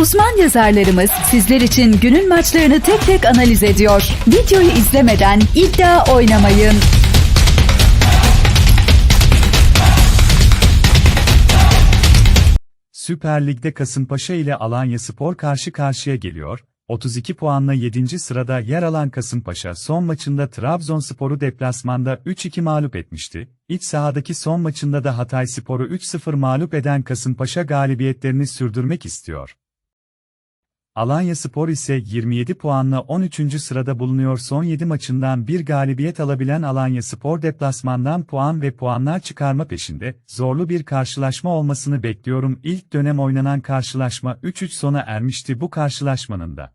Uzman yazarlarımız sizler için günün maçlarını tek tek analiz ediyor. Videoyu izlemeden iddia oynamayın. Süper Lig'de Kasımpaşa ile Alanya Spor karşı karşıya geliyor. 32 puanla 7. sırada yer alan Kasımpaşa son maçında Trabzonspor'u deplasmanda 3-2 mağlup etmişti. İç sahadaki son maçında da Hatay Spor'u 3-0 mağlup eden Kasımpaşa galibiyetlerini sürdürmek istiyor. Alanya Spor ise 27 puanla 13. sırada bulunuyor. Son 7 maçından bir galibiyet alabilen Alanya Spor deplasmandan puan ve puanlar çıkarma peşinde. Zorlu bir karşılaşma olmasını bekliyorum. İlk dönem oynanan karşılaşma 3-3 sona ermişti bu karşılaşmanın da.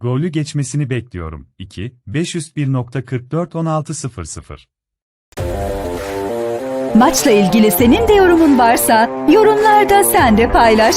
Golü geçmesini bekliyorum. 2, 501.44 Maçla ilgili senin de yorumun varsa yorumlarda sen de paylaş.